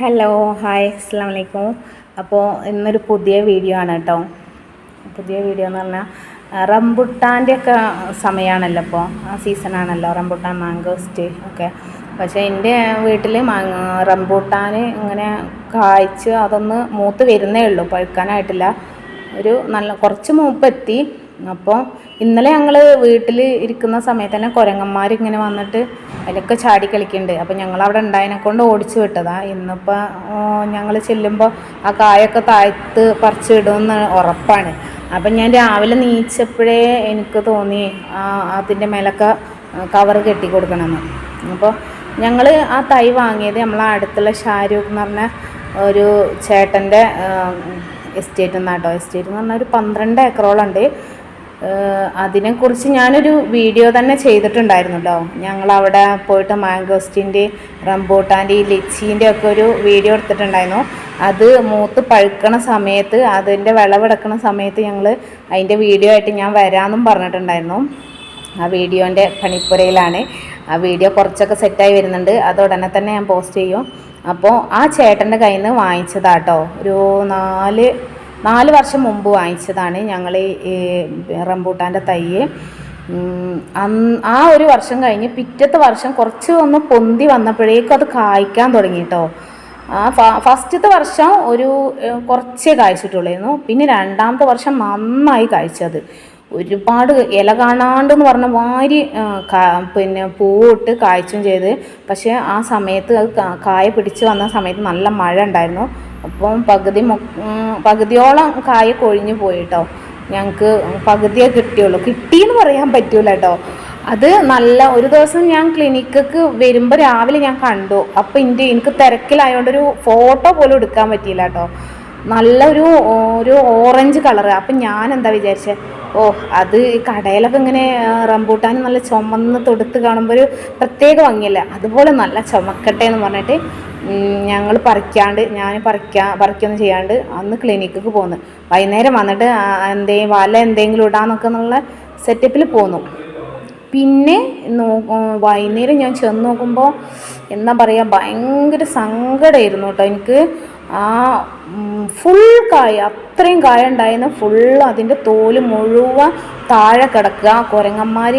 Hello hi അസ്സാം വലൈക്കും അപ്പോൾ ഇന്നൊരു പുതിയ വീഡിയോ ആണ് കേട്ടോ പുതിയ വീഡിയോ എന്ന് പറഞ്ഞാൽ റംബുട്ടാന്റെ ഒക്കെ സമയമാണല്ലോ ഇപ്പോൾ ആ സീസണാണല്ലോ റംബുട്ടാൻ മാങ്കോസ്റ്റ് ഒക്കെ. പക്ഷേ എന്റെ വീട്ടിൽ മാങ്ങ റംബൂട്ടാൻ ഇങ്ങനെ കായ്ച്ച് അതൊന്ന് മൂത്ത് വരുന്നേ ഉള്ളൂ. പഴുക്കാനായിട്ടില്ല. ഒരു നല്ല കുറച്ച് മൂപ്പെത്തി അപ്പോൾ ഇന്നലെ ഞങ്ങൾ വീട്ടിൽ ഇരിക്കുന്ന സമയത്ത് തന്നെ കുരങ്ങന്മാർ ഇങ്ങനെ വന്നിട്ട് അതിലൊക്കെ ചാടി കളിക്കുന്നുണ്ട് അപ്പോൾ ഞങ്ങൾ അവിടെ ഉണ്ടായതിനെ കൊണ്ട് ഓടിച്ചു വിട്ടതാ. ഇന്നിപ്പോൾ ഞങ്ങൾ ചെല്ലുമ്പോൾ ആ കായൊക്കെ താഴ്ത്ത് പറിച്ച് ഇടുമെന്ന് ഉറപ്പാണ്. അപ്പം ഞാൻ രാവിലെ നീച്ചപ്പോഴേ എനിക്ക് തോന്നി അതിന്റെ മേലൊക്കെ കവർ കെട്ടി കൊടുക്കണമെന്ന് അപ്പോൾ ഞങ്ങൾ ആ തൈ വാങ്ങിയത് നമ്മളെ അടുത്തുള്ള ഷാരൂഖ് എന്ന് പറഞ്ഞ ഒരു ചേട്ടന്റെ എസ്റ്റേറ്റ് എന്നാട്ടോ എസ്റ്റേറ്റ് എന്ന് പറഞ്ഞാൽ ഒരു പന്ത്രണ്ട് ഏക്കറോളം ഉണ്ട്. അതിനെക്കുറിച്ച് ഞാനൊരു വീഡിയോ തന്നെ ചെയ്തിട്ടുണ്ടായിരുന്നല്ലോ. ഞങ്ങളവിടെ പോയിട്ട് മാംഗോസ്റ്റിന്റെ റംബൂട്ടാന്റെ ഈ ഒക്കെ ഒരു വീഡിയോ എടുത്തിട്ടുണ്ടായിരുന്നു. അത് മൂത്ത് പഴുക്കണ സമയത്ത് അതിന്റെ വിളവെടുക്കണ സമയത്ത് ഞങ്ങൾ അതിന്റെ വീഡിയോ ആയിട്ട് ഞാൻ വരാമെന്നും പറഞ്ഞിട്ടുണ്ടായിരുന്നു. ആ വീഡിയോന്റെ പണിപ്പുരയിലാണ്. ആ വീഡിയോ കുറച്ചൊക്കെ സെറ്റായി വരുന്നുണ്ട്. അത് ഉടനെ തന്നെ ഞാൻ പോസ്റ്റ് ചെയ്യും. അപ്പോൾ ആ ചേട്ടന്റെ കയ്യിൽ നിന്ന് വാങ്ങിച്ചതാട്ടോ. ഒരു നാല് നാല് വർഷം മുമ്പ് വാങ്ങിച്ചതാണ് ഞങ്ങൾ ഈ റംബൂട്ടാന്റെ തൈ ആ ഒരു വർഷം കഴിഞ്ഞ് പിറ്റത്തെ വർഷം കുറച്ച് ഒന്ന് പൊന്തി വന്നപ്പോഴേക്കും അത് കായ്ക്കാൻ തുടങ്ങി കേട്ടോ ആ ഫസ്റ്റത്തെ വർഷം ഒരു കുറച്ചേ കായ്ച്ചിട്ടുള്ളായിരുന്നു. പിന്നെ രണ്ടാമത്തെ വർഷം നന്നായി കായ്ച്ചത്. ഒരുപാട് ഇല കാണാണ്ട് എന്ന് പറഞ്ഞ വാരി പിന്നെ പൂവിട്ട് കായ്ച്ചും ചെയ്ത്. പക്ഷേ ആ സമയത്ത് അത് കായ പിടിച്ച് വന്ന സമയത്ത് നല്ല മഴ ഉണ്ടായിരുന്നു. അപ്പം പകുതി പകുതിയോളം കായ കൊഴിഞ്ഞു പോയിട്ടോ. ഞങ്ങൾക്ക് പകുതിയേ കിട്ടിയുള്ളൂ. കിട്ടിയെന്ന് പറയാൻ പറ്റൂല കേട്ടോ അത് നല്ല ഒരു ദിവസം ഞാൻ ക്ലിനിക്ക് വരുമ്പോൾ രാവിലെ ഞാൻ കണ്ടു. അപ്പം എന്റെ എനിക്ക് തിരക്കിലായതുകൊണ്ട് ഒരു ഫോട്ടോ പോലും എടുക്കാൻ പറ്റിയില്ല കേട്ടോ നല്ലൊരു ഒരു ഓറഞ്ച് കളറ് അപ്പം ഞാൻ എന്താ വിചാരിച്ചത് ഓ അത് കടയിലൊക്കെ ഇങ്ങനെ റംബൂട്ടാൻ നല്ല ചുമന്ന് തൊടുത്ത് കാണുമ്പോൾ ഒരു പ്രത്യേക ഭംഗിയല്ല? അതുപോലെ നല്ല ചുമക്കട്ടെ എന്ന് പറഞ്ഞിട്ട് ഞങ്ങൾ പറിക്കാണ്ട് ഞാൻ പറിക്കാ പറിക്കൊന്നും ചെയ്യാണ്ട് അന്ന് ക്ലിനിക്കിക്ക് പോന്നു. വൈകുന്നേരം വന്നിട്ട് എന്തേ വല എന്തെങ്കിലും ഇടാന്നൊക്കെ എന്നുള്ള സെറ്റപ്പിൽ പോന്നു. പിന്നെ നോ വൈകുന്നേരം ഞാൻ ചെന്ന് നോക്കുമ്പോൾ എന്താ പറയുക ഭയങ്കര സങ്കടമായിരുന്നു കേട്ടോ എനിക്ക്. ആ ഫുൾ കായ. അത്രയും കായ ഉണ്ടായിരുന്ന. ഫുൾ അതിന്റെ തോൽ മുഴുവൻ താഴെ കിടക്കുക. കുരങ്ങന്മാർ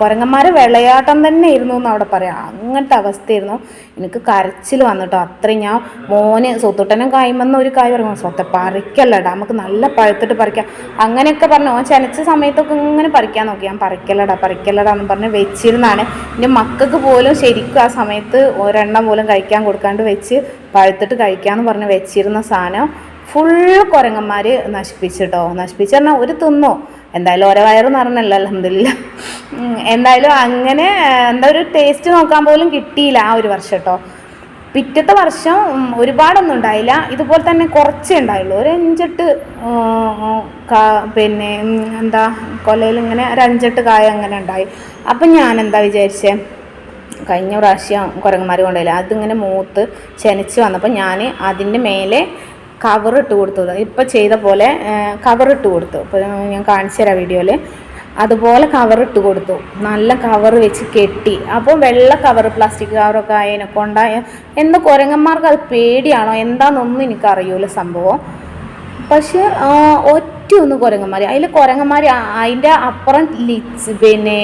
കുരങ്ങന്മാരെ വിളയാട്ടം തന്നെ ഇരുന്നു എന്ന് അവിടെ പറയാം. അങ്ങനത്തെ അവസ്ഥയായിരുന്നു. എനിക്ക് കരച്ചിൽ വന്നിട്ടോ. അത്രയും ഞാൻ മോന് സ്വത്തുട്ടനും കായ്മെന്ന് ഒരു കായ് പറഞ്ഞു. സ്വത്തെ പറിക്കല്ലടാ. നമുക്ക് നല്ല പഴുത്തിട്ട് പറിക്കാം. അങ്ങനെയൊക്കെ പറഞ്ഞു. ഓൻ ചനച്ച സമയത്തൊക്കെ ഇങ്ങനെ പറിക്കാൻ നോക്കി. ഞാൻ പറിക്കല്ലടാ പറിക്കല്ലടാ എന്ന് പറഞ്ഞ് വെച്ചിരുന്നാണ്. എന്റെ മക്കൾക്ക് പോലും ശരിക്കും ആ സമയത്ത് ഒരെണ്ണം പോലും കഴിക്കാൻ കൊടുക്കാണ്ട് വെച്ച് പഴുത്തിട്ട് കഴിക്കാമെന്ന് പറഞ്ഞ് വെച്ചിരുന്ന സാധനം ഫുൾ കുരങ്ങന്മാർ നശിപ്പിച്ചിട്ടോ? നശിപ്പിച്ച് പറഞ്ഞാൽ ഒരു തിന്നോ? എന്തായാലും ഓരോ വയറ് നിറഞ്ഞല്ലോ അലഹമില്ല എന്തായാലും അങ്ങനെ എന്താ ഒരു ടേസ്റ്റ് നോക്കാൻ പോലും കിട്ടിയില്ല ആ ഒരു വർഷം കേട്ടോ പിറ്റത്തെ വർഷം ഒരുപാടൊന്നും ഉണ്ടായില്ല. ഇതുപോലെ തന്നെ കുറച്ചേ ഉണ്ടായുള്ളൂ. ഒരു അഞ്ചെട്ട് പിന്നെ എന്താ കൊലയിൽ ഇങ്ങനെ ഒരു അഞ്ചെട്ട് കായ അങ്ങനെ ഉണ്ടായി. അപ്പം ഞാൻ എന്താ വിചാരിച്ചേ? കഴിഞ്ഞ പ്രാവശ്യം കുരങ്ങന്മാർ കൊണ്ടുപോയില്ല. അതിങ്ങനെ മൂത്ത് ചെനച്ച് വന്നപ്പോൾ ഞാൻ അതിന്റെ മേലെ കവർ ഇട്ട് കൊടുത്തു. ഇപ്പം ചെയ്ത പോലെ കവർ ഇട്ട് കൊടുത്തു. ഇപ്പോൾ ഞാൻ കാണിച്ചു തരാം വീഡിയോയിൽ അതുപോലെ കവർ ഇട്ട് കൊടുത്തു. നല്ല കവർ വെച്ച് കെട്ടി. അപ്പോൾ വെള്ള കവർ പ്ലാസ്റ്റിക് കവറൊക്കെ ആയതിനെ കൊണ്ടായ എന്താ കുരങ്ങന്മാർക്ക് അത് പേടിയാണോ? എന്താണെന്നൊന്നും എനിക്കറിയൂല സംഭവം. പക്ഷെ ഒറ്റ ഒന്ന് കുരങ്ങന്മാർ അതിൽ കുരങ്ങന്മാർ അതിന്റെ അപ്പുറം പിന്നെ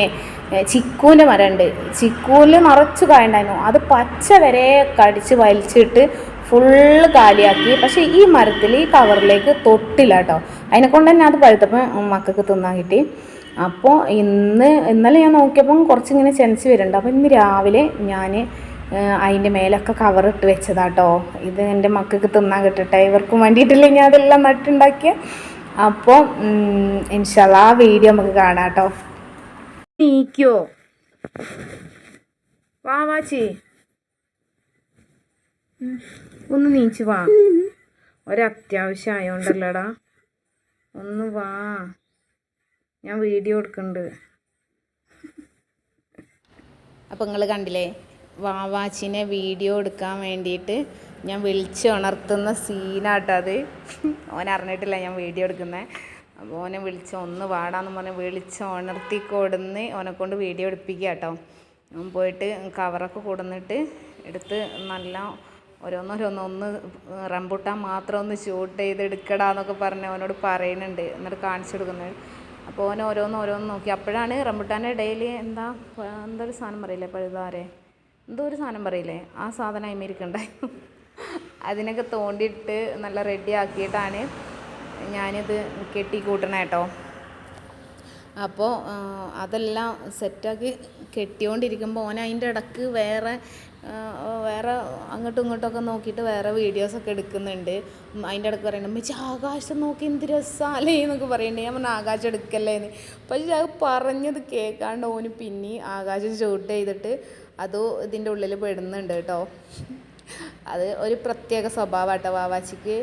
ചിക്കൂന്റെ മരമുണ്ട് ചിക്കൂൽ നിറച്ച് കായുണ്ടായിരുന്നു. അത് പച്ച വരെ കടിച്ച് വലിച്ചിട്ട് ഫുള്ള് കാലിയാക്കി. പക്ഷേ ഈ മരത്തിൽ ഈ കവറിലേക്ക് തൊട്ടില്ല കേട്ടോ അതിനെ കൊണ്ട് തന്നെ അത് പഴുത്തപ്പോൾ മക്കൾക്ക് തിന്നാൻ കിട്ടി. അപ്പോൾ ഇന്ന് ഇന്നലെ ഞാൻ നോക്കിയപ്പം കുറച്ചിങ്ങനെ ചെനച്ച് വരുന്നുണ്ട്. അപ്പോൾ ഇന്ന് രാവിലെ ഞാൻ അതിന്റെ മേലൊക്കെ കവറിട്ട് വെച്ചതാട്ടോ. ഇത് എന്റെ മക്കൾക്ക് തിന്നാൻ കിട്ടട്ടെ. ഇവർക്കും വേണ്ടിയിട്ടില്ലേ ഞാൻ അതെല്ലാം നട്ടുണ്ടാക്കിയ. അപ്പോൾ ഇൻഷാല്ല ആ വീഡിയോ നമുക്ക് കാണാം കേട്ടോ. നീക്കോ. വാച്ചി ഒന്ന് നീച്ച് വാ. ഒരത്യാവശ്യം ആയോണ്ടല്ലടാ ഒന്ന് വാ. ഞാൻ വീഡിയോ എടുക്കുന്നുണ്ട് അപ്പം നിങ്ങൾ കണ്ടില്ലേ? വാവാച്ചിനെ വീഡിയോ എടുക്കാൻ വേണ്ടിയിട്ട് ഞാൻ വിളിച്ച് ഉണർത്തുന്ന സീനാട്ടോ അത്. ഓൻ അറിഞ്ഞിട്ടില്ല ഞാൻ വീഡിയോ എടുക്കുന്നത് അപ്പോൾ ഓനെ വിളിച്ച് ഒന്ന് വാടാന്ന് പറഞ്ഞ് വിളിച്ച് ഉണർത്തി കൊടുന്ന് ഓനെ കൊണ്ട് വീഡിയോ എടുപ്പിക്കുക കേട്ടോ പോയിട്ട് കവറൊക്കെ കൊടുന്നിട്ട് എടുത്ത് നല്ല ഓരോന്നോരോന്ന് ഒന്ന് റംബൂട്ടാൻ മാത്രം ഒന്ന് ഷൂട്ട് ചെയ്ത് എടുക്കടാന്നൊക്കെ പറഞ്ഞ് അവനോട് പറയുന്നുണ്ട്. എന്നിട്ട് കാണിച്ചു കൊടുക്കുന്നത് അപ്പോൾ അവൻ ഓരോന്ന് ഓരോന്ന് നോക്കി. അപ്പോഴാണ് റംബുട്ടാന്റെ ഇടയിൽ എന്താ എന്താ ഒരു സാധനം പറയില്ലേ പഴുതാരെ? എന്തോ ഒരു സാധനം പറയില്ലേ? ആ സാധനം അയിമിരിക്കണ്ടായി അതിനൊക്കെ തോണ്ടിയിട്ട് നല്ല റെഡി ആക്കിയിട്ടാണ് ഞാനിത് കെട്ടി കൂട്ടണേ കേട്ടോ അപ്പോൾ അതെല്ലാം സെറ്റാക്കി കെട്ടിയോണ്ടിരിക്കുമ്പോൾ ഓൻ അതിന്റെ ഇടയ്ക്ക് വേറെ വേറെ അങ്ങോട്ടും ഇങ്ങോട്ടൊക്കെ നോക്കിയിട്ട് വേറെ വീഡിയോസൊക്കെ എടുക്കുന്നുണ്ട്. അതിന്റെ ഇടയ്ക്ക് പറയുന്നുണ്ട് ഉമ്മച്ചി ആകാശം നോക്കി എന്ത് രസാലേ എന്നൊക്കെ പറയുന്നുണ്ട് ഞാൻ പറഞ്ഞു ആകാശം എടുക്കല്ലേന്ന്. പക്ഷേ അത് പറഞ്ഞത് കേൾക്കാണ്ട് ഓന് പിന്നെ ആകാശം ഷൂട്ട് ചെയ്തിട്ട് അതോ ഇതിന്റെ ഉള്ളിൽ പെടുന്നുണ്ട് കേട്ടോ. അത് ഒരു പ്രത്യേക സ്വഭാവമാട്ടോ വാവാച്ചിക്ക്.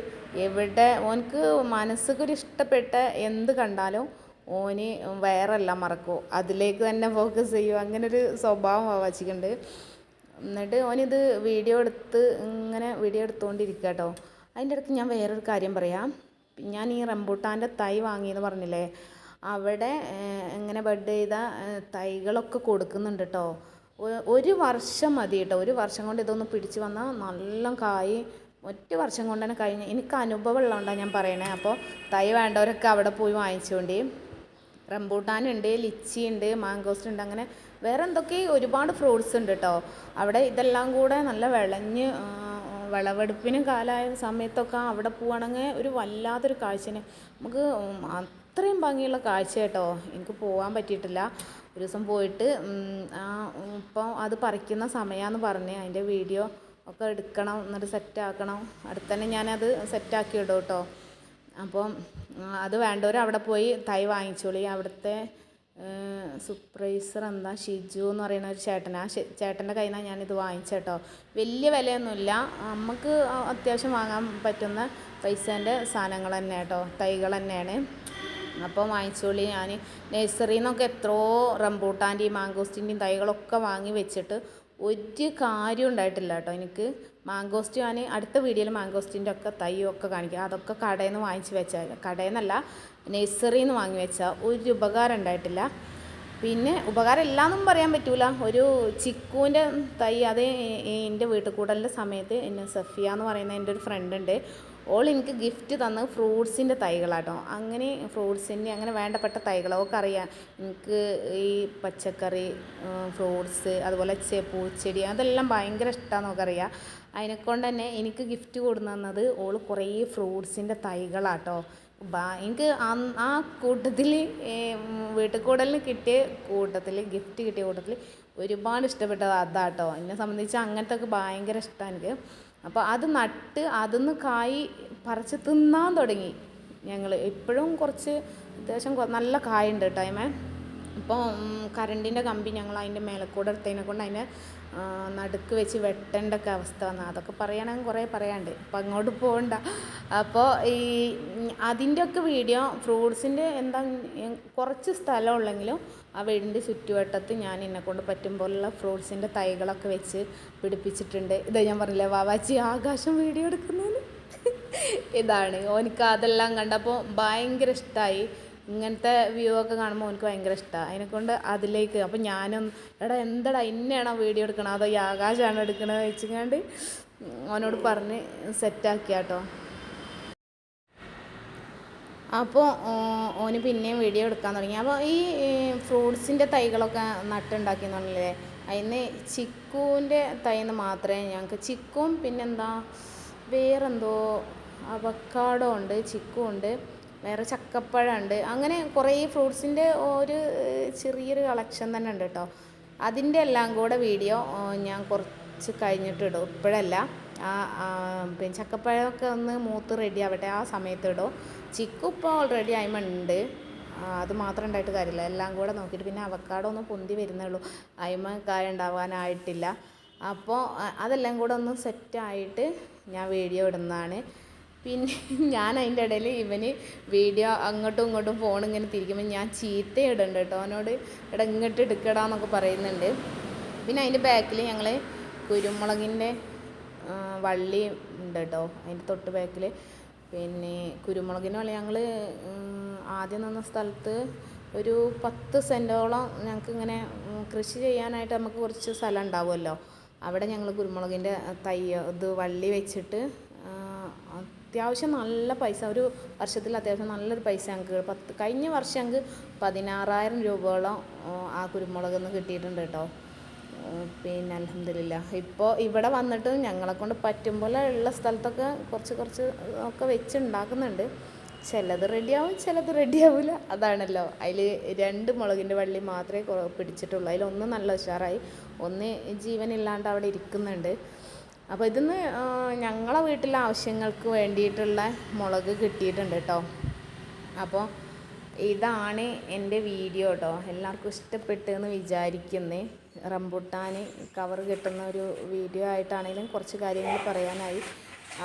എവിടെ ഓനക്ക് മനസ്സുക്കൊരു ഇഷ്ടപ്പെട്ട എന്ത് കണ്ടാലും ഓന് വേറെല്ലാം മറക്കും. അതിലേക്ക് തന്നെ ഫോക്കസ് ചെയ്യും. അങ്ങനൊരു സ്വഭാവം വാവാച്ചിക്കുണ്ട് എന്നിട്ട് ഓനിത് വീഡിയോ എടുത്ത് ഇങ്ങനെ വീഡിയോ എടുത്തുകൊണ്ടിരിക്കുക കേട്ടോ അതിന്റെ ഇടയ്ക്ക് ഞാൻ വേറൊരു കാര്യം പറയാം. ഞാൻ ഈ റംബൂട്ടാന്റെ തൈ വാങ്ങിയെന്ന് പറഞ്ഞില്ലേ? അവിടെ എങ്ങനെ ബഡ് ചെയ്ത തൈകളൊക്കെ കൊടുക്കുന്നുണ്ട് കേട്ടോ ഒരു വർഷം മതി കേട്ടോ ഒരു വർഷം കൊണ്ട് ഇതൊന്ന് പിടിച്ച് വന്നാൽ നല്ല കായ്. ഒറ്റ വർഷം കൊണ്ട് തന്നെ കഴിഞ്ഞ്. എനിക്ക് അനുഭവം ഉള്ളതുകൊണ്ടാണ് ഞാൻ പറയണേ. അപ്പോൾ തൈ വേണ്ടവരൊക്കെ അവിടെ പോയി വാങ്ങിച്ചുകൊണ്ട് റംബൂട്ടാൻ ഉണ്ട് ലിച്ചി ഉണ്ട് മാങ്കോസ്റ്റ് ഉണ്ട് അങ്ങനെ വേറെ എന്തൊക്കെ ഒരുപാട് ഫ്രൂട്ട്സ് ഉണ്ട് കേട്ടോ അവിടെ ഇതെല്ലാം കൂടെ നല്ല വിളഞ്ഞ് വിളവെടുപ്പിന് കാലമായ സമയത്തൊക്കെ അവിടെ പോവുകയാണെങ്കിൽ ഒരു വല്ലാത്തൊരു കാഴ്ചനെ നമുക്ക് അത്രയും ഭംഗിയുള്ള കാഴ്ച കേട്ടോ എനിക്ക് പോകാൻ പറ്റിയിട്ടില്ല. ഒരു ദിവസം പോയിട്ട് ഉം, ആ ഇപ്പം അത് പറിക്കുന്ന സമയമാണെന്ന് പറഞ്ഞ് അതിന്റെ വീഡിയോ ഒക്കെ എടുക്കണം എന്നിട്ട് സെറ്റാക്കണം അടുത്ത് തന്നെ ഞാനത് സെറ്റാക്കി ഇടും കേട്ടോ അപ്പം അത് വേണ്ടവർ അവിടെ പോയി തൈ വാങ്ങിച്ചോളി. അവിടുത്തെ സൂപ്പർവൈസർ എന്താ? ഷിജു എന്ന് പറയുന്ന ഒരു ചേട്ടൻ ആ ചേട്ടന്റെ കയ്യിൽ നിന്നാണ് ഞാനിത് വാങ്ങിച്ചേട്ടോ. വലിയ വിലയൊന്നുമില്ല. നമുക്ക് അത്യാവശ്യം വാങ്ങാൻ പറ്റുന്ന പൈസേന്റെ സാധനങ്ങൾ തന്നെ കേട്ടോ തൈകൾ തന്നെയാണ്. അപ്പോൾ വാങ്ങിച്ചോളി. ഞാൻ നഴ്സറിയിൽ നിന്നൊക്കെ എത്രയോ റംബൂട്ടാന്റെയും മാങ്കോസ്റ്റിന്റെയും തൈകളൊക്കെ വാങ്ങി വെച്ചിട്ട് ഒരു കാര്യം ഉണ്ടായിട്ടില്ല കേട്ടോ. എനിക്ക് മാങ്കോസ്റ്റ് ഞാൻ അടുത്ത വീഡിയോയിൽ മാങ്കോസ്റ്റിന്റെ ഒക്കെ തൈയും ഒക്കെ കാണിക്കാം. അതൊക്കെ കടയിൽ നിന്ന് വാങ്ങിച്ച് വെച്ചാൽ കടയിൽ നിന്നല്ല നഴ്സറിയിൽ നിന്ന് വാങ്ങി വെച്ചാൽ ഒരു ഉപകാരം ഉണ്ടായിട്ടില്ല. പിന്നെ ഉപകാരം ഇല്ലാന്നും പറയാൻ പറ്റൂല. ഒരു ചിക്കുവിന്റെ തൈ അത് എന്റെ വീട്ടിൽ കൂടലിന്റെ സമയത്ത് എന്നെ സഫിയ എന്ന് പറയുന്ന എന്റെ ഒരു ഫ്രണ്ട് ഉണ്ട്. ഓൾ എനിക്ക് ഗിഫ്റ്റ് തന്ന ഫ്രൂട്ട്സിന്റെ തൈകളാട്ടോ. അങ്ങനെ ഫ്രൂട്ട്സിന്റെ അങ്ങനെ വേണ്ടപ്പെട്ട തൈകൾ അറിയാം. എനിക്ക് ഈ പച്ചക്കറി ഫ്രൂട്ട്സ് അതുപോലെ പൂച്ചെടി അതെല്ലാം ഭയങ്കര ഇഷ്ടമാണെന്ന് നമുക്കറിയാം അതിനെക്കൊണ്ട് തന്നെ എനിക്ക് ഗിഫ്റ്റ് കൊടുന്നു തന്നത് ഓൾ കുറേ ഫ്രൂട്ട്സിന്റെ തൈകളാട്ടോ. എനിക്ക് ആ കൂട്ടത്തിൽ വീട്ടിൽ കൂടലിന് കിട്ടിയ കൂട്ടത്തിൽ ഗിഫ്റ്റ് കിട്ടിയ കൂട്ടത്തിൽ ഒരുപാട് ഇഷ്ടപ്പെട്ടത് അതാട്ടോ. എന്നെ സംബന്ധിച്ച് അങ്ങനത്തെ ഒക്കെ ഭയങ്കര ഇഷ്ടമാണ് എനിക്ക്. അപ്പോൾ അത് നട്ട് അതിന്ന് കായി പറിച്ച് തിന്നാൻ തുടങ്ങി. ഞങ്ങൾ ഇപ്പോഴും കുറച്ച് അത്യാവശ്യം നല്ല കായുണ്ട് കേട്ടോ അതിമേ ഇപ്പോൾ കറണ്ടിന്റെ കമ്പി ഞങ്ങൾ അതിന്റെ മേലക്കൂടെ കൂടെ എടുത്തതിനെ കൊണ്ട് അതിനെ നടുക്ക് വെച്ച് വെട്ടേണ്ട ഒക്കെ അവസ്ഥ വന്നു. അതൊക്കെ പറയുകയാണെങ്കിൽ കുറേ പറയാണ്ട് അപ്പോൾ അങ്ങോട്ട് പോകണ്ട. അപ്പോൾ ഈ അതിന്റെ ഒക്കെ വീഡിയോ ഫ്രൂട്ട്സിന്റെ എന്താ കുറച്ച് സ്ഥലം ഉള്ളെങ്കിലും ആ വീടിന്റെ ചുറ്റുവട്ടത്ത് ഞാൻ എന്നെ കൊണ്ട് പറ്റും പോലുള്ള ഫ്രൂട്ട്സിന്റെ തൈകളൊക്കെ വെച്ച് പിടിപ്പിച്ചിട്ടുണ്ട്. ഇത് ഞാൻ പറഞ്ഞില്ലേ വാവാച്ചി ആകാശം വീഡിയോ എടുക്കുന്നതിന്? ഇതാണ്. ഓനിക്ക് അതെല്ലാം കണ്ടപ്പോൾ ഭയങ്കര ഇഷ്ടമായി ഇങ്ങനത്തെ വ്യൂ ഒക്കെ കാണുമ്പോൾ എനിക്ക് ഭയങ്കര ഇഷ്ടമാണ് അതിനെക്കൊണ്ട് അതിലേക്ക് അപ്പം ഞാനും എടാ എന്തടാ ഇന്നെയാണോ വീഡിയോ എടുക്കണത് അതോ ഈ ആകാശമാണോ എടുക്കണത് വെച്ചിങ്ങാണ്ട് അവനോട് പറഞ്ഞ് സെറ്റാക്കിയാട്ടോ അപ്പോൾ ഓന് പിന്നെയും വീഡിയോ എടുക്കാൻ തുടങ്ങി. അപ്പോൾ ഈ ഫ്രൂട്ട്സിന്റെ തൈകളൊക്കെ നട്ടുണ്ടാക്കി പറഞ്ഞില്ലേ? അതിന് ചിക്കുവിന്റെ തൈന്ന് മാത്രമേ ഞങ്ങൾക്ക് ചിക്കും പിന്നെന്താ വേറെന്തോ അവക്കാടോ ഉണ്ട് ചിക്കും ഉണ്ട് വേറെ ചക്കപ്പഴമുണ്ട്. അങ്ങനെ കുറേ ഫ്രൂട്ട്സിന്റെ ഒരു ചെറിയൊരു കളക്ഷൻ തന്നെ ഉണ്ട് കേട്ടോ. അതിന്റെ എല്ലാം കൂടെ വീഡിയോ ഞാൻ കുറച്ച് കഴിഞ്ഞിട്ട് ഇടും ഇപ്പോഴല്ല. ആ പിന്നെ ചക്കപ്പഴമൊക്കെ ഒന്ന് മൂത്ത് റെഡി ആവട്ടെ ആ സമയത്ത് ഇടും. ചിക്കു ഇപ്പോൾ ഓൾറെഡി അയിമുണ്ട്. അത് മാത്രം ഉണ്ടായിട്ട് കാര്യമില്ല. എല്ലാം കൂടെ നോക്കിയിട്ട് പിന്നെ അവക്കാടോ ഒന്ന് പൊന്തി വരുന്നേ ഉള്ളൂ. അയിമ കായ ഉണ്ടാവാനായിട്ടില്ല. അപ്പോൾ അതെല്ലാം കൂടെ ഒന്ന് സെറ്റായിട്ട് ഞാൻ വീഡിയോ ഇടുന്നതാണ്. പിന്നെ ഞാൻ അതിന്റെ ഇടയിൽ ഇവന് വീഡിയോ അങ്ങോട്ടും ഇങ്ങോട്ടും ഫോൺ ഇങ്ങനെ തിരിക്കുമ്പോൾ ഞാൻ ചീത്ത ഇടുന്നുണ്ട് കേട്ടോ. അവനോട് എടാ ഇങ്ങോട്ട് എടുക്കടാ എന്നൊക്കെ പറയുന്നുണ്ട്. പിന്നെ അതിന്റെ ബാക്കിൽ ഞങ്ങൾ കുരുമുളകിന്റെ വള്ളി ഉണ്ട് കേട്ടോ. അതിന്റെ തൊട്ട് ബാക്കിൽ പിന്നെ കുരുമുളകിന്റെ വള്ളി ഞങ്ങൾ ആദ്യം നിന്ന സ്ഥലത്ത് ഒരു പത്ത് സെന്റോളം ഞങ്ങൾക്ക് ഇങ്ങനെ കൃഷി ചെയ്യാനായിട്ട് നമുക്ക് കുറച്ച് സ്ഥലം ഉണ്ടാവുമല്ലോ. അവിടെ ഞങ്ങൾ കുരുമുളകിന്റെ തൈ ഇത് വള്ളി വെച്ചിട്ട് അത്യാവശ്യം നല്ല പൈസ ഒരു വർഷത്തിൽ അത്യാവശ്യം നല്ലൊരു പൈസ ഞങ്ങൾക്ക് പത്ത് കഴിഞ്ഞ വർഷം ഞങ്ങൾക്ക് പതിനാറായിരം രൂപയോളം ആ, കുരുമുളക് നിന്ന് കിട്ടിയിട്ടുണ്ട് കേട്ടോ. പിന്നെ അലഹമില്ല ഇപ്പോൾ ഇവിടെ വന്നിട്ട് ഞങ്ങളെ കൊണ്ട് പറ്റും പോലെ ഉള്ള സ്ഥലത്തൊക്കെ കുറച്ച് കുറച്ച് ഒക്കെ വെച്ച് ഉണ്ടാക്കുന്നുണ്ട്. ചിലത് റെഡിയാവും ചിലത് റെഡിയാവില്ല അതാണല്ലോ. അതിൽ രണ്ട് മുളകിന്റെ വള്ളി മാത്രമേ പിടിച്ചിട്ടുള്ളൂ. അതിലൊന്ന് നല്ല ഉഷാറായി. ഒന്ന് ജീവനില്ലാണ്ട് അവിടെ ഇരിക്കുന്നുണ്ട്. അപ്പോൾ ഇതിന്ന് ഞങ്ങളെ വീട്ടിലെ ആവശ്യങ്ങൾക്ക് വേണ്ടിയിട്ടുള്ള മുളക് കിട്ടിയിട്ടുണ്ട് കേട്ടോ അപ്പോൾ ഇതാണ് എന്റെ വീഡിയോ കേട്ടോ എല്ലാവർക്കും ഇഷ്ടപ്പെട്ടു എന്ന് വിചാരിക്കുന്നേ. റംബുട്ടാൻ കവർ കിട്ടുന്ന ഒരു വീഡിയോ ആയിട്ടാണെങ്കിലും കുറച്ച് കാര്യങ്ങൾ പറയാനായി.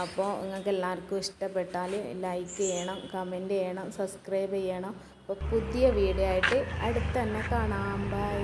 അപ്പോൾ നിങ്ങൾക്ക് എല്ലാവർക്കും ഇഷ്ടപ്പെട്ടാൽ ലൈക്ക് ചെയ്യണം കമന്റ് ചെയ്യണം സബ്സ്ക്രൈബ് ചെയ്യണം. അപ്പോൾ പുതിയ വീഡിയോ ആയിട്ട് അടുത്ത് തന്നെ കാണാം. ബൈ